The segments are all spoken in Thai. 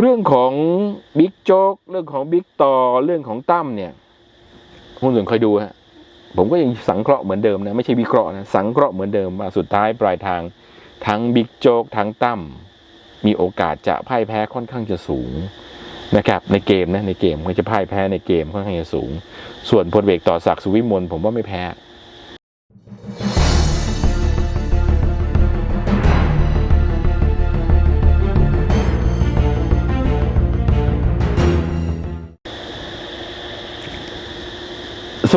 เรื่องของบิ๊กโจ๊กเรื่องของบิ๊กต่อเรื่องของตั้มเนี่ยคุณส่วนคอยดูฮะผมก็ยังสังเคราะห์เหมือนเดิมนะไม่ใช่วิเคราะห์นะสังเคราะห์เหมือนเดิมว่าสุดท้ายปลายทางทั้งบิ๊กโจ๊กทั้งตั้มมีโอกาสจะพ่ายแพ้ค่อนข้างจะสูงนะครับในเกมนะในเกมก็จะพ่ายแพ้ในเกมค่อนข้างจะสูง ส่วนพลเวกต่อศักดิ์สุวิมลผมว่าไม่แพ้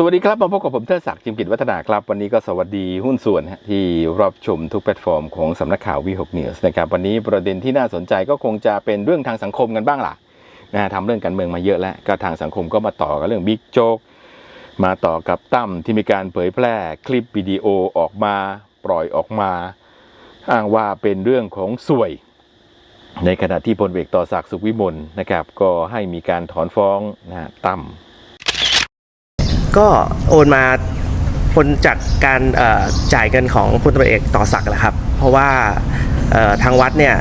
วัสดีครับ มาพบกับผมเทิดศักดิ์จิมกิจวัฒนาครับ วันนี้ก็สวัสดีหุ้นส่วนที่รับชมทุกแพลตฟอร์มของสำนักข่าววีหกนิวส์นะครับวันนี้ประเด็นที่น่าสนใจก็คงจะเป็นเรื่องทางสังคมกันบ้างล่ะนะทำเรื่องการเมืองมาเยอะแล้ว ก็ทางสังคมก็มาต่อกับเรื่องบิ๊กโจ๊กมาต่อกับตั้มที่มีการเผยแพร่คลิปวิดีโอออกมาปล่อยออกมา อ้างว่าเป็นเรื่องของสวย ในขณะที่พลเอกต่อศักดิ์สุขวิมลนะครับก็ให้มีการถอนฟ้องนะตั้ม ก็โอนมาผลจากการเอ่อจ่ายเงินของพลตำรวจเอกต่อศักดิ์แหละครับ เพราะว่าเอ่อทางวัดเนี่ย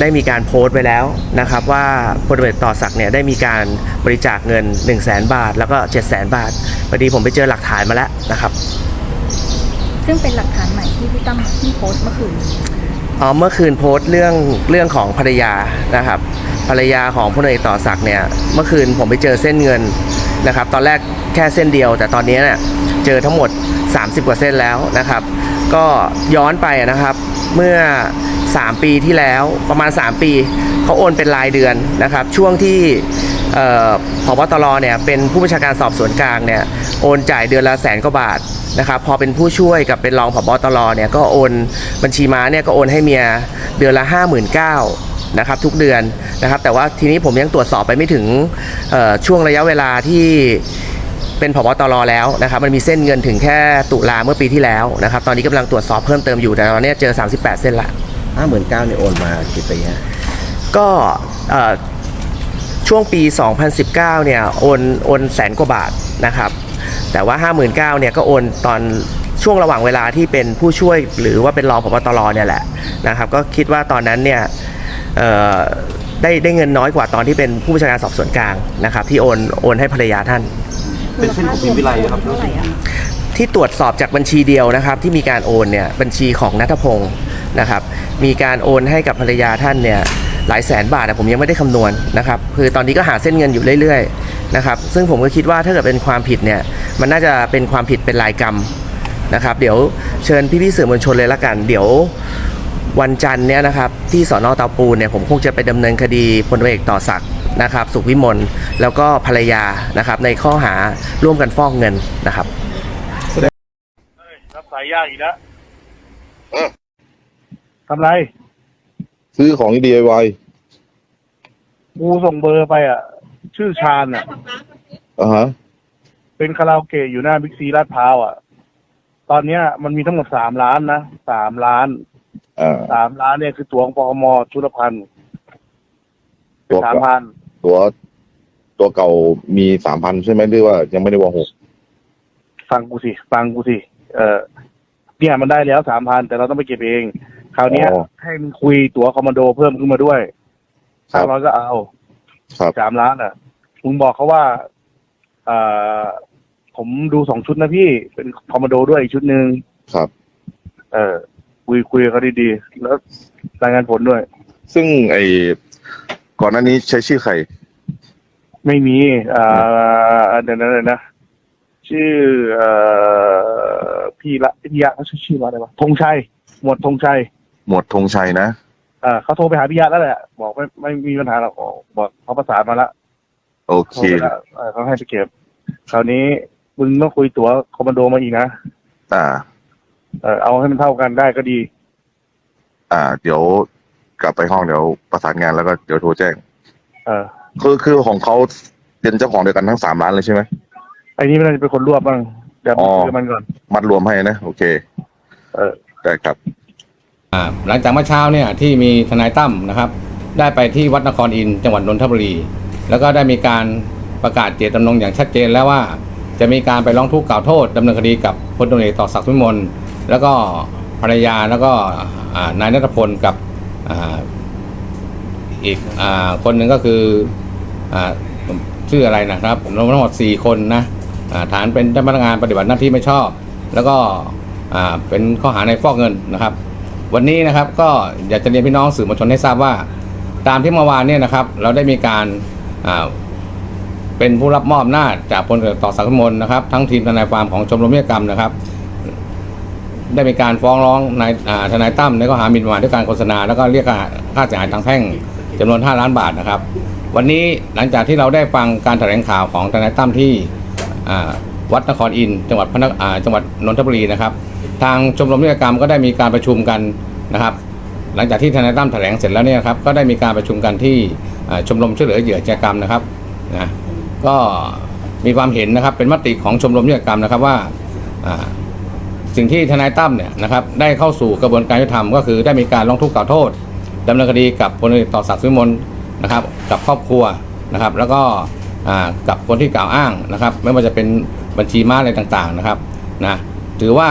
ได้มีการโพสต์ไว้แล้วนะครับ ว่าพลตำรวจเอกต่อศักดิ์เนี่ยได้มีการบริจาคเงิน 1 0 0 0 0แบาท แล้วก็7 0 0 0 0 0 บาทพอดีผมไปเจอหลักฐานมาแล้วนะครับ ซึ่งเป็นหลักฐานใหม่ที่พี่ตั้มที่โพสต์เมื่อคืนอ๋อเมื่อคืนโพสต์เรื่องเรื่องของภรรยานะครับ ภรรยาของพลเอกต่อศักดิ์เนี่ยเมื่อคืนผมไปเจอเส้นเงินนะครับตอนแรกแค่เส้นเดียว แต่ตอนนี้เนี่ยเจอทั้งหมด 30 กว่าเส้นแล้วนะครับ ก็ย้อนไปนะครับเมื่อ 3 ปีที่แล้วประมาณ 3 ปีเขาโอนเป็นรายเดือนนะครับ ช่วงที่พบตรเนี่ยเป็นผู้บัญชาการสอบสวนกลางเนี่ยโอนจ่ายเดือนละแสนกว่าบาทนะครับพอเป็นผู้ช่วยกับเป็นรองผบตรเนี่ยก็โอนบัญชีม้าเนี่ยก็โอนให้เมียเดือนละ 5 9 0 0 0 นะครับทุกเดือนนะครับ แต่ว่าทีนี้ผมยังตรวจสอบไปไม่ถึงเอ่อช่วงระยะเวลาที่เป็นผบตรแล้วนะครับมันมีเส้นเงินถึงแค่ตุลาเมื่อปีที่แล้วนะครับ ตอนนี้กำลังตรวจสอบเพิ่มเติมอยู่แต่ตอนนี้เจอ 38 เส้นละห้าหมื่นเก้าเนี่ยโอนมากี่ปีฮะก็เอ่อช่วงปี 2019 เนี่ยโอนโอนแสนกว่าบาทนะครับ แต่ว่า 59,000เนี่ยก็โอนตอนช่วงระหว่างเวลาที่เป็นผู้ช่วยหรือว่าเป็นรองพบตรเนี่ยแหละนะครับ ก็คิดว่าตอนนั้นเนี่ยเอ่อ ได้ได้เงินน้อยกว่าตอนที่เป็นผู้บัญชาการสอบสวนกลางนะครับ ที่โอนโอนให้ภรรยาท่าน เป็นเส้นของพิมพิไลครับ เท่าไหร่อะที่ตรวจสอบจากบัญชีเดียวนะครับ ที่มีการโอนเนี่ยบัญชีของนัทพงศ์นะครับ มีการโอนให้กับภรรยาท่านเนี่ยหลายแสนบาทอะผมยังไม่ได้คำนวณนะครับ คือตอนนี้ก็หาเส้นเงินอยู่เรื่อยๆนะครับ ซึ่งผมก็คิดว่าถ้าเกิดเป็นความผิดเนี่ยมันน่าจะเป็นความผิดเป็นรายกรรมนะครับ เดี๋ยวเชิญพี่ๆสื่อมวลชนเลยละกัน เดี๋ยว วันจันทร์เนี่ยนะครับที่สอนอเตาปูนเนี่ยผมคงจะไปดำเนินคดีพลตำรวจเอกต่อศักดิ์นะครับสุขวิมลแล้วก็ภรรยานะครับในข้อหาร่วมกันฟอกเงินนะครับรับสายยากอีกแล้วทำไร ซื้อของ DIY กูส่งเบอร์ไปอะ ชื่อชาญอะอ่าฮะเป็นคาราโอเกะอยู่หน้าบิ๊กซีลาดพร้าวอะ ตอนเนี้ยมันมีทั้งหมดสามล้านนะสามล้าน อ่าสามล้านเนี่ยคือตั๋วของปคมชุลพันธ์ตัวสามเก่าพันตัวตัวเก่ามีสามพันใช่ไหมหรือว่ายังไม่ได้วางหกฟังกูสิฟังกูสิเออเนี่ยมันได้แล้วสามพันแต่เราต้องไปเก็บเอง คราวเนี้ยอ๋อให้มึงคุยตั๋วคอมมานโดเพิ่มขึ้นมาด้วยครัห้าบร้อยก็เอาครับสามล้านอะมึงบอกเขาว่าเอ่อผมดูสองชุดนะพี่เป็นคอมมานโดด้วยอีกชุดหนึ่งครับ เออ คุยคุยกับเขาดีๆแล้วรายงานผลด้วย ซึ่งไอก่อนหน้านี้ใช้ชื่อใคร ไม่มีอ่าเดี๋ยวนะเดี๋ยวนะชื่อเอ่อพี่ละพี่ยะเขาชื่อชื่อว่าอะไรวะธงชัย หมวดธงชัยหมวดธงชัยนะเอ่าเขาโทรไปหาพี่ยะแล้วแหละ บอกไม่ไม่มีปัญหาหรอกบอกเขาประสานมาแล้วโอโทเครไปแล้วเออเขาให้ไปเก็บ คราวนี้มึงต้องคุยตั๋วคอมมานโดมาอีกนะ อ่า เออเอาให้มันเท่ากันได้ก็ดี อ่า เดี๋ยวกลับไปห้องเดี๋ยวประสานงานแล้วก็เดี๋ยวโทรแจ้ง เออคือคือของเขาเป็นเจ้าของเดียวกันทั้งสามร้านเลยใช่ไหม ไอ้นี่มันน่าจะเป็นคนรวบบ้างเดี๋ยวอ๋อคุยกับมันก่อน มัดรวมให้นะ โอเคเออ ได้ครับ อ่าหลังจากเมื่อเช้าเนี่ยที่มีทนายตั้มนะครับ ได้ไปที่วัดนครอินทร์จังหวัดนนทบุรี แล้วก็ได้มีการประกาศเจตจำนงอย่างชัดเจนแล้วว่า จะมีการไปร้องทุกข์กล่าวโทษดำเนินคดีกับพลตำรวจเอกต่อศักดิ์วิมล แล้วก็ภรรยาแล้วก็นายนัทพลกับอีกอคนหนึ่งก็คืออชื่ออะไรนะครับรวมทั้งหมด4คนนะฐานเป็นเจ้าพนักงานปฏิบัติหน้าที่ไม่ชอบ แล้วก็เป็นข้อหาในฟอกเงินนะครับ วันนี้นะครับก็อยากจะเรียนพี่น้องสื่อมวลชนให้ทราบว่า ตามที่เมื่อวานเนี่ยนะครับ เราได้มีการเป็นผู้รับมอบหน้าจากพลเรือต่อสักดิ์มลนะครับ ทั้งทีมทนายความของชมรมนิติกรรมนะครับ ได้มีการฟ้องร้องนายทนายตั้มในข้อหาหมิ่นประมาทด้วยการโฆษณาแล้วก็เรียกค่าเสียหายทางแพ่งจำนวน 5 ล้านบาทนะครับ วันนี้หลังจากที่เราได้ฟังการแถลงข่าวของทนายตั้มที่วัดนครอินจังหวัดพนครอ่าจังหวัดนนทบุรีนะครับ ทางชมรมนิติกรรมก็ได้มีการประชุมกันนะครับ หลังจากที่ทนายตั้มแถลงเสร็จแล้วเนี่ยครับก็ได้มีการประชุมกันที่ชมรมช่วยเหลือเหยื่ออาชญากรรมนะครับนะก็มีความเห็นนะครับเป็นมติของชมรมนิติกรรมนะครับว่า สิ่งที่ทนายตั้มเนี่ยนะครับได้เข้าสู่กระบวนการยุติธรรมก็คือได้มีการร้องทุกข์กล่าวโทษดำเนินคดีกับพลเอกต่อศักดิ์สุวิมลนะครับ กับครอบครัวนะครับ แล้วก็อ่ากับคนที่กล่าวอ้างนะครับ ไม่ว่าจะเป็นบัญชีม้าอะไรต่างๆนะครับนะถือว่า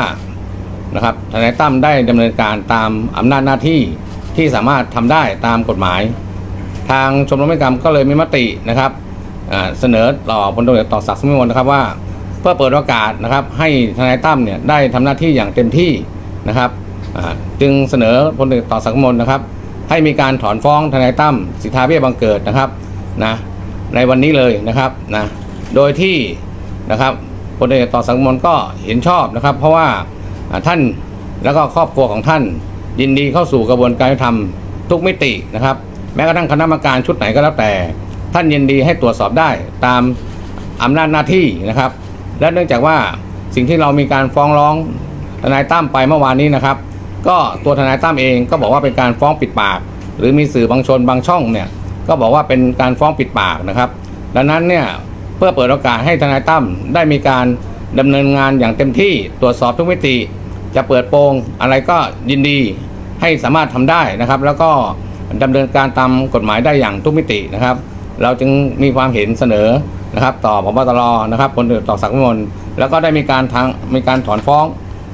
นะครับทนายตั้มได้ดำเนินการตามอำนาจหน้าที่ที่สามารถทำได้ตามกฎหมาย ทางชมรมนิติกรรมก็เลยมีมตินะครับอ่าเสนอต่อพลตำรวจต่อศักดิ์สุวิมลนะครับว่า พื่อเปิดโอกาสนะครับให้ทนายตั้มเนี่ยได้ทำหน้าที่อย่างเต็มที่นะครับจึงเสนอพลเอกต่อสักดิ์มลนะครับ ให้มีการถอนฟ้องทนายตั้มสิทธาเบี้ยบังเกิดนะครับนะในวันนี้เลยนะครับนะโดยที่นะครับพลเอกต่อสักดิ์มก็เห็นชอบนะครับ เพราะว่าอ่าท่านแล้วก็ครอบครัวของท่าน ยินดีเข้าสู่กระบวนการยุติธรรมทุกมิตินะครับ แม้กระทั่งคณะกรรมการชุดไหนก็แล้วแต่ ท่านยินดีให้ตรวจสอบได้ตามอำนาจหน้าที่นะครับ และเนื่องจากว่าสิ่งที่เรามีการฟ้องร้องทนายตั้มไปเมื่อวานนี้นะครับ ก็ตัวทนายตั้มเองก็บอกว่าเป็นการฟ้องปิดปาก หรือมีสื่อบางชนบางช่องเนี่ยก็บอกว่าเป็นการฟ้องปิดปากนะครับ ดังนั้นเนี่ยเพื่อเปิดโอกาสให้ทนายตั้มได้มีการดำเนินงานอย่างเต็มที่ตรวจสอบทุกมิติ จะเปิดโปงอะไรก็ยินดีให้สามารถทำได้นะครับ แล้วก็ดำเนินการตามกฎหมายได้อย่างทุกมิตินะครับ เราจึงมีความเห็นเสนอ นะครับ ต่อพบตรนะครับพลต่อศักวิมลแล้วก็ได้มีการทางมีการถอนฟ้อง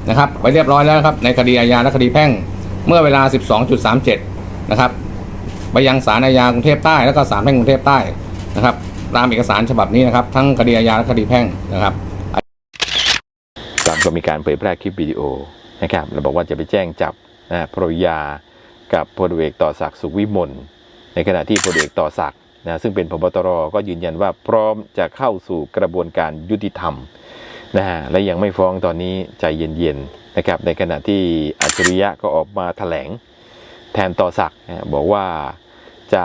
นะครับไว้เรียบร้อยแล้วครับในคดีอาญาและคดีแพ่งเมื่อเวลา 12.37 นะครับ ไปยังศาลอาญากรุงเทพใต้แล้วก็ศาลแพ่งกรุงเทพใต้นะครับ ตามเอกสารฉบับนี้นะครับ ทั้งคดีอาญาและคดีแพ่งนะครับตามก็มีการเผยแพร่คลิปวิดีโอนะครับแล้วบอกว่าจะไปแจ้งจับนะภรรยากับพลเอกต่อศักดิ์สุขวิมลในขณะที่พลเอกต่อศักดิ์ นะซึ่งเป็นพบตรก็ยืนยันว่าพร้อมจะเข้าสู่กระบวนการยุติธรรมนะฮะและยังไม่ฟ้องตอนนี้ใจเย็นๆนะครับในขณะที่อัจฉริยะก็ออกมาแถลงแทนต่อศักดิ์นะบอกว่าจะ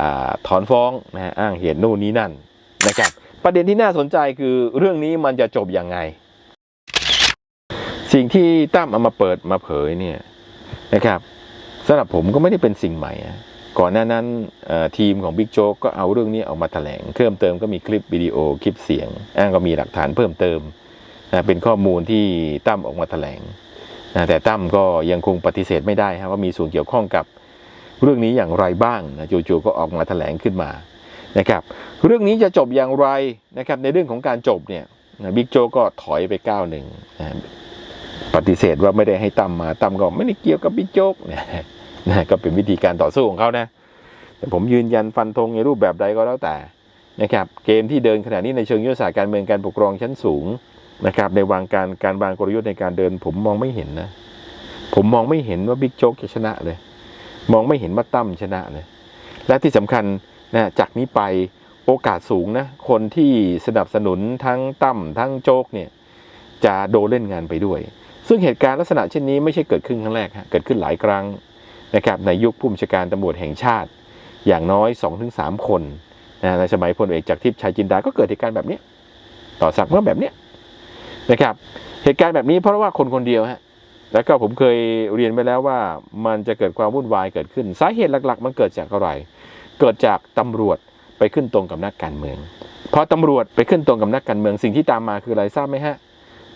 อถอนฟ้องนะอ้างเหตุนู่นนี้นั่นนะครับประเด็นที่น่าสนใจคือเรื่องนี้มันจะจบยังไง สิ่งที่ตั้มเอามาเปิดมาเผยเนี่ยนะครับสำหรับผมก็ไม่ได้เป็นสิ่งใหม่ ก่อนหน้านั้นทีมของบิ๊กโจ๊กก็เอาเรื่องนี้ออกมาแถลงเพิ่มเติมก็มีคลิปวิดีโอคลิปเสียง อ้างก็มีหลักฐานเพิ่มเติมนะเป็นข้อมูลที่ตั้มออกมาแถลงนะแต่ตั้มก็ยังคงปฏิเสธไม่ได้ว่ามีส่วนเกี่ยวข้องกับเรื่องนี้อย่างไรบ้างนะจู่ๆก็ออกมาแถลงขึ้นมานะครับ เรื่องนี้จะจบอย่างไรนะครับในเรื่องของการจบเนี่ยนะบิ๊กโจ๊กก็ถอยไปก้าวหนึ่งนะปฏิเสธว่าไม่ได้ให้ตั้มมาตั้มก็ไม่ได้เกี่ยวกับบิ๊กโจ๊กนะ นะก็เป็นวิธีการต่อสู้ของเขานะแต่ผมยืนยันฟันธงในรูปแบบใดก็แล้วแต่นะครับเกมที่เดินขณะนี้ในเชิงยุทธศาสตร์การเมืองการปกครองชั้นสูงนะครับในวางการการวางกลยุทธ์ในการเดิน ผมมองไม่เห็นนะ ผมมองไม่เห็นว่าบิ๊กโจ๊กจะชนะเลย มองไม่เห็นว่าตั้มชนะเลย และที่สำคัญนะจากนี้ไปโอกาสสูงนะ คนที่สนับสนุนทั้งตั้มทั้งโจ๊กเนี่ยจะโดนเล่นงานไปด้วย ซึ่งเหตุการณ์ลักษณะเช่นนี้ไม่ใช่เกิดขึ้นครั้งแรกฮะเกิดขึ้นหลายครั้ง นะครับในยุคผู้บัญชาการตำรวจแห่งชาติ อย่างน้อย 2-3 คนนะในสมัยพลเอกจากทิพย์ชายจินดาก็เกิดเหตุการณ์แบบนี้ต่อสักเมื่อแบบนี้นะครับ เหตุการณ์แบบนี้เพราะว่าคนคนเดียวฮะแล้วก็ผมเคยเรียนไปแล้วว่ามันจะเกิดความวุ่นวายเกิดขึ้น สาเหตุหลัก ๆ มันเกิดจากอะไร เกิดจากตำรวจไปขึ้นตรงกับนักการเมืองพอตำรวจไปขึ้นตรงกับนักการเมืองสิ่งที่ตามมาคืออะไรทราบไหมฮะ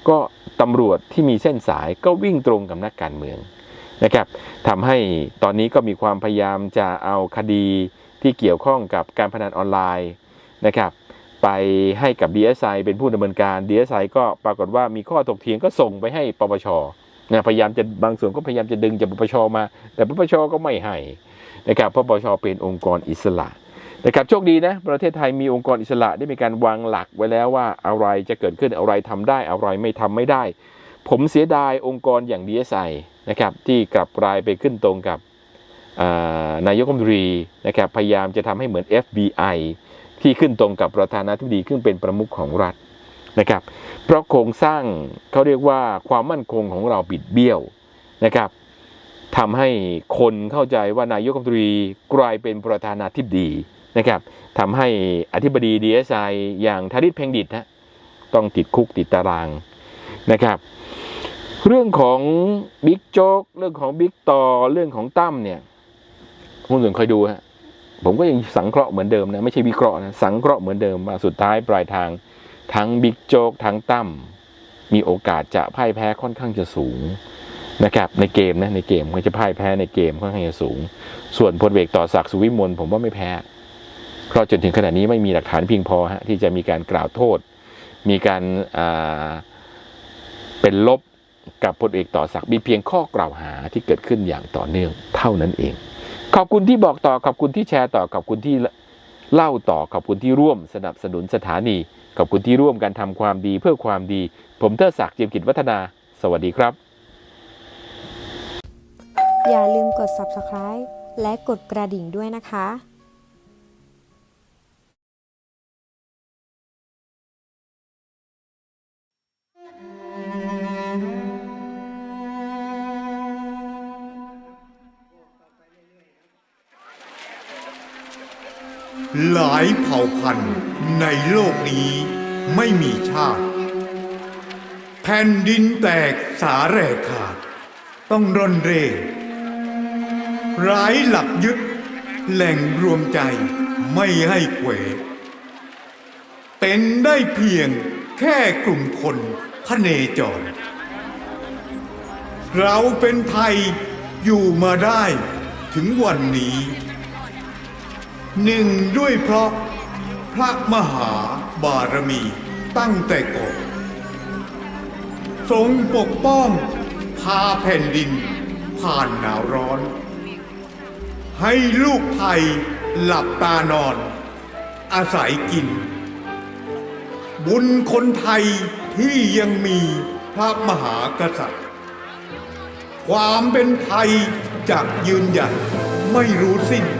ก็ตำรวจที่มีเส้นสายก็วิ่งตรงกับนักการเมือง นะครับทำให้ตอนนี้ก็มีความพยายามจะเอาคดีที่เกี่ยวข้องกับการพนันออนไลน์นะครับไปให้กับ DSI เป็นผู้ดำเนินการ DSI ก็ปรากฏว่ามีข้อถกเถียงก็ส่งไปให้ปปชนะพยายามจะบางส่วนก็พยายามจะดึงจากปปชมา แต่ปปชก็ไม่ให้นะครับเพราะปปชเป็นองค์กรอิสระนะครับโชคดีนะประเทศไทยมีองค์กรอิสระได้มีการวางหลักไว้แล้วว่าอะไรจะเกิดขึ้นอะไรทำได้อะไรไม่ทำไม่ได้ ผมเสียดายองค์กรอย่าง DSI นะครับที่กลับกลายไปขึ้นตรงกับนายกรัฐมนตรีนะครับพยายามจะทำให้เหมือน FBI ที่ขึ้นตรงกับประธานาธิบดีขึ้นเป็นประมุขของรัฐนะครับเพราะโครงสร้างเขาเรียกว่าความมั่นคงของเราบิดเบี้ยวนะครับทำให้คนเข้าใจว่านายกรัฐมนตรีกลายเป็นประธานาธิบดีนะครับทำให้อธิบดี DSI อสไออย่างธริตเพ่งดิตนะต้องติดคุกติดตารางนะครับ เรื่องของบิ๊กโจ๊กเรื่องของบิ๊กต่อเรื่องของตั้มเนี่ยคุณส่วนคอยดูฮะผมก็ยังสังเคราะห์เหมือนเดิมนะไม่ใช่วิเคราะห์นะสังเคราะห์เหมือนเดิมว่าสุดท้ายปลายทางทั้งบิ๊กโจ๊กทั้งตั้มมีโอกาสจะพ่ายแพ้ค่อนข้างจะสูงนะครับในเกมนะในเกมก็จะพ่ายแพ้ในเกมค่อนข้างจะสูง ส่วนพลเอกต่อศักดิ์สุวิมลผมว่าไม่แพ้เพราะจนถึงขณะนี้ไม่มีหลักฐานเพียงพอฮะที่จะมีการกล่าวโทษ มีการาเป็นลบ กับพลเอกต่อศักดิ์มีเพียงข้อกล่าวหาที่เกิดขึ้นอย่างต่อเนื่องเท่านั้นเอง ขอบคุณที่บอกต่อขอบคุณที่แชร์ต่อขอบคุณที่เล่าต่อขอบคุณที่ร่วมสนับสนุนสถานี ขอบคุณที่ร่วมกันทำความดีเพื่อความดี ผมเทอศักดิ์เจียมกิจวัฒนา สวัสดีครับ อย่าลืมกด subscribe และกดกระดิ่งด้วยนะคะ หลายเผ่าพันธุ์ในโลกนี้ไม่มีชาติ แผ่นดินแตกสาแหรกขาด ต้องร่อนเร่ร้ายหลักยึด แหล่งรวมใจไม่ให้เขวเป็นได้เพียงแค่กลุ่มคนพเนจร เราเป็นไทยอยู่มาได้ถึงวันนี้ หนึ่งด้วยเพราะพระมหาบารมีตั้งแต่ก่อนทรงปกป้องพาแผ่นดินผ่านหนาวร้อน ให้ลูกไทยหลับตานอน อาศัยกิน บุญคนไทยที่ยังมีพระมหากษัตริย์ ความเป็นไทยจะยืนหยัดไม่รู้สิ้น